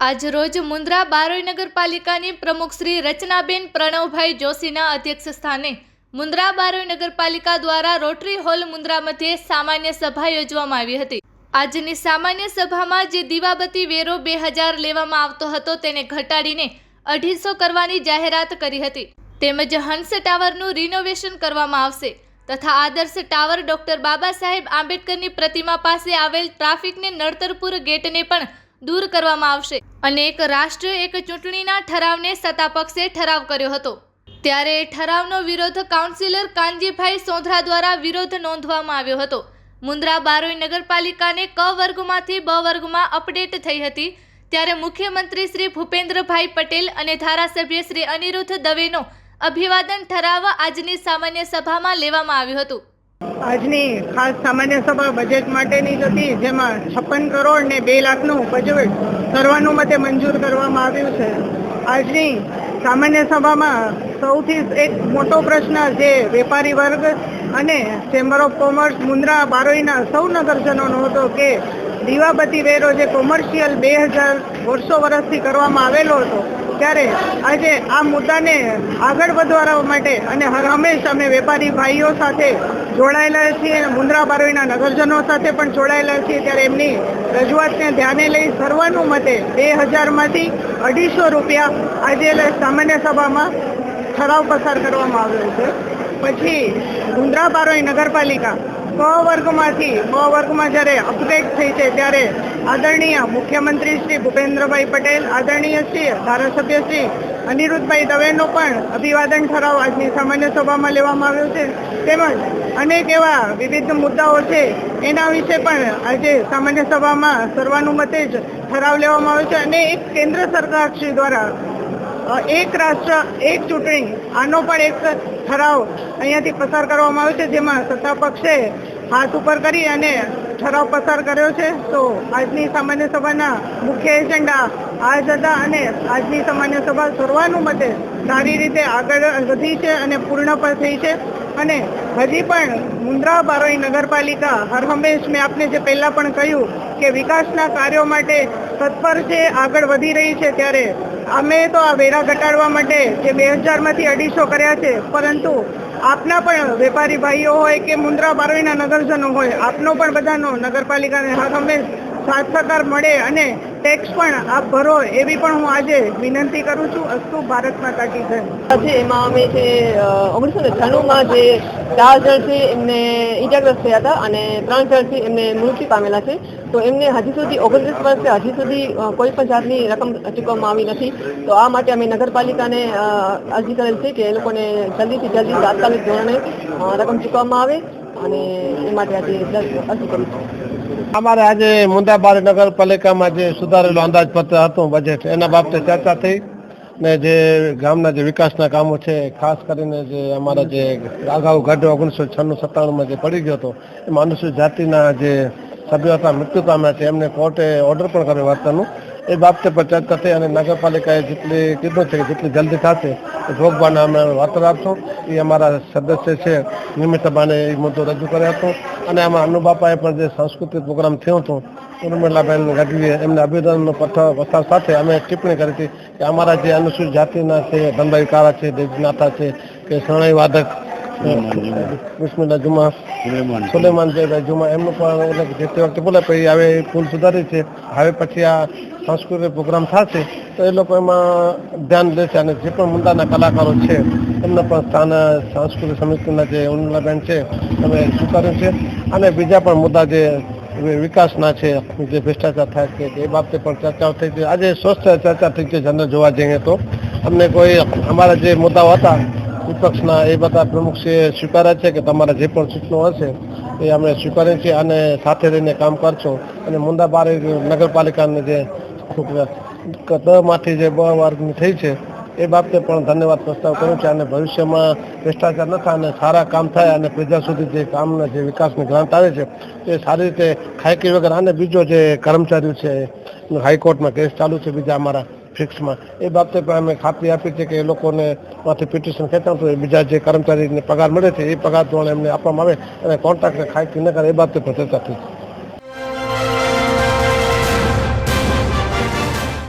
આજ રોજ મુન્દ્રા બારોઈ નગરપાલિકાની પ્રમુખ શ્રી રચનાબેન પ્રણવભાઈ જોશીના અધ્યક્ષ સ્થાને મુન્દ્રા બારોઈ નગરપાલિકા દ્વારા રોટરી હોલ મુન્દ્રા મધ્યે સામાન્ય સભા યોજવામાં આવી હતી. આજની સામાન્ય સભામાં જે દીવાબતી વેરો બે હજાર લેવામાં આવતો હતો તેને ઘટાડીને અઢીસો કરવાની જાહેરાત કરી હતી. તેમજ હંસ ટાવરનું રિનોવેશન કરવામાં આવશે તથા આદર્શ ટાવર ડોક્ટર બાબા સાહેબ આંબેડકરની પ્રતિમા પાસે આવેલ ટ્રાફિકને નડતરપુર ગેટને પણ દૂર કરવામાં આવશે. અને એક રાષ્ટ્ર, એક ચૂંટણીના ઠરાવને સત્તાપક્ષે ઠરાવ કર્યો હતો. ત્યારે ઠરાવનો વિરોધ કાઉન્સિલર કાનજીભાઈ સોંધરા દ્વારા વિરોધ નોંધવામાં આવ્યો હતો. મુન્દ્રા બારોઈ નગરપાલિકાને ક વર્ગમાંથી બ વર્ગમાં અપડેટ થઈ હતી. ત્યારે મુખ્યમંત્રી શ્રી ભૂપેન્દ્રભાઈ પટેલ અને ધારાસભ્ય શ્રી અનિરુદ્ધ દવેનો અભિવાદન ઠરાવ આજની સામાન્ય સભામાં લેવામાં આવ્યું હતું. આજની ખાસ સામાન્ય સભા બજેટ માટેની હતી, જેમાં છપ્પન કરોડ ને બે લાખનું બજેટ સર્વાનુમતે મંજૂર કરવામાં આવ્યું છે. આજની સામાન્ય સભામાં સૌથી એક મોટો પ્રશ્ન જે વેપારી વર્ગ અને ચેમ્બર ઓફ કોમર્સ મુન્દ્રા બારોઈના સૌ નગરજનોનો હતો કે દીવાબતી વેરો જે કોમર્શિયલ બે હજાર વર્ષો વર્ષથી કરવામાં આવેલો હતો ત્યારે આજે આ મુદ્દાને આગળ વધારવા માટે અને હંમેશ અમે વેપારી ભાઈઓ સાથે જોડાયેલા છીએ, મુન્દ્રા બારોઈના નગરજનો સાથે પણ જોડાયેલા છીએ, ત્યારે એમની રજૂઆતને ધ્યાને લઈ સર્વાનુમતે બે હજારમાંથી અઢીસો રૂપિયા આજે સામાન્ય સભામાં ઠરાવ પસાર કરવામાં આવ્યો છે. પછી મુન્દ્રા બારોઈ નગરપાલિકા ક વર્ગમાંથી, બ વર્ગમાં જ્યારે અપગ્રેડ થઈ છે ત્યારે આદરણીય મુખ્યમંત્રી શ્રી ભૂપેન્દ્રભાઈ પટેલ, આદરણીય શ્રી ધારાસભ્ય શ્રી અનિરુદ્ધભાઈ દવેનો પણ અભિવાદન ઠરાવ આજની સામાન્ય સભામાં લેવામાં આવ્યો છે. તેમજ અનેક એવા વિવિધ મુદ્દાઓ છે, એના વિશે પણ આજે સામાન્ય સભામાં સર્વાનુમતે જ ઠરાવ લેવામાં આવ્યો છે અને એક કેન્દ્ર સરકાર શ્રી દ્વારા એક રાષ્ટ્ર, એક ચૂંટણી, આનો પણ એક ઠરાવ અહીંયાથી પસાર કરવામાં આવ્યો છે, જેમાં સત્તા પક્ષે હાથ ઉપર કરી અને ઠરાવ પસાર કર્યો છે. તો આજની સામાન્ય સભાના મુખ્ય એજન્ડા આ જ હતા અને આજની સામાન્ય સભા સર્વાનુમતે સારી રીતે આગળ વધી છે અને પૂર્ણ પણ થઈ છે. અને હજી પણ મુન્દ્રા બારોઈ નગરપાલિકા હર હંમેશ મેં આપને જે પહેલાં પણ કહ્યું કે વિકાસના કાર્યો માટે તત્પર છે, આગળ વધી રહી છે ત્યારે. અમે તો આ વેરા ઘટાડવા માટે જે બે હજારમાંથી અઢીસો કર્યા છે, પરંતુ આપના પણ વેપારી ભાઈઓ હોય કે મુન્દ્રા બારોઈના નગરજનો હોય, આપનો પણ બધાનો નગરપાલિકાને હર હંમેશ સાથ સહકાર મળે અને ટેક્સ પણ આપ ભરો એવી પણ હું આજે વિનંતી કરું છું. અસ્તુ ભારત માતા કી જય. આજે એમાં અમે જે ઓગણીસો ને છન્નુંમાં જે ચાર જણ છે એમને ઇજાગ્રસ્ત થયા હતા અને ત્રણ જણ છે એમને મૃત્યુ પામેલા છે. તો એમને હજી સુધી ઓગણત્રીસ વર્ષે હજી સુધી કોઈ પણ જાતની રકમ ચૂકવવામાં આવી નથી. તો આ માટે અમે નગરપાલિકાને અરજી કરેલ છે કે એ લોકોને જલ્દીથી જલ્દી તાત્કાલિક ધોરણે રકમ ચૂકવવામાં આવે અને એ માટે આજે અરજી કરું છું. અમારે આજે મુંદાબાર નગરપાલિકામાં જે સુધારેલું અંદાજપત્ર હતું બજેટ એના બાબતે ચર્ચા થઈ ને જે ગામના જે વિકાસના કામો છે, ખાસ કરીને જે અમારા જે અગાઉ ગઢ ઓગણીસો છન્નું સત્તાણુંમાં જે પડી ગયો હતો, એમાં અનુસૂચિત જાતિના જે સભ્યો હતા, મૃત્યુ પામ્યા છે, એમને કોર્ટે ઓર્ડર પણ કર્યો વર્તનનું એ બાબતે પર ચર્ચા થઈ અને નગરપાલિકાએ જેટલી કીધું છે કે જેટલી જલ્દી થશે એ અમે વાર્તા આપશું એ અમારા સદસ્ય છે નિમિત્તભાને એ મુદ્દો રજૂ કર્યો હતો. અને આમાં અનુબાપાએ પણ જે સાંસ્કૃતિક પ્રોગ્રામ થયો હતો ઉર્મિલાબેન ગઢવીએ એમને અભિનંદનનો પત્ર પ્રસ્તાવ સાથે અમે ટિપ્પણી કરી હતી કે અમારા જે અનુસૂચિત જાતિના છે ધનભાઈ કાળા છે દેવનાથા છે કે શરણાઈ વાદક બિસ્મિલ્લા જુમા સુલેમાન. જયભાઈ જુમા એમનું પણ જે તે વખતે બોલે પછી હવે ભૂલ સુધારી છે. હવે પછી આ સાંસ્કૃતિક પ્રોગ્રામ થશે, તો એ લોકો એમાં ધ્યાન લેશે અને જે પણ મુદ્દાના કલાકારો છે, એમને પણ સ્થાન સાંસ્કૃતિક સમિતિના જે ઉર્મિલાબેન છે અમે સ્વીકાર્યું છે. અને બીજા પણ મુદ્દા જે વિકાસના છે, જે ભ્રષ્ટાચાર થાય છે, એ બાબતે પણ ચર્ચાઓ થઈ છે. આજે સ્વસ્થ ચર્ચા થઈ છે, જનરલ જોવા જઈએ તો. અમને કોઈ અમારા જે મુદ્દાઓ હતા, વિપક્ષના, એ બધા પ્રમુખશ્રીએ સ્વીકાર્યા છે કે તમારા જે પણ સૂચનો હશે, એ અમે સ્વીકારીએ છીએ અને સાથે રહીને કામ કરશું. અને મુંદાબારી નગરપાલિકાને જે માંથી જે બ માર્ગની થઈ છે, એ બાબતે પણ ધન્યવાદ પ્રસ્તાવ કર્યો છે અને ભવિષ્યમાં ભ્રષ્ટાચાર ન થાય અને સારા કામ થાય અને પ્રજા સુધી જે કામના જે વિકાસની ગ્રાન્ટ આવે છે, એ સારી રીતે ખાયકી વગર અને બીજો જે કર્મચારીઓ છે હાઈકોર્ટમાં કેસ ચાલુ છે બીજા અમારા ફિક્સમાં. એ બાબતે પણ અમે ખાતરી આપી છે કે એ લોકોને માંથી પિટિશન ખેંચાતું તો બીજા જે કર્મચારીને પગાર મળે છે, એ પગાર ધોરણે એમને આપવામાં આવે અને કોન્ટ્રાક્ટને ખાયકી ન કરે, એ બાબતે પણ ચર્ચા થઈ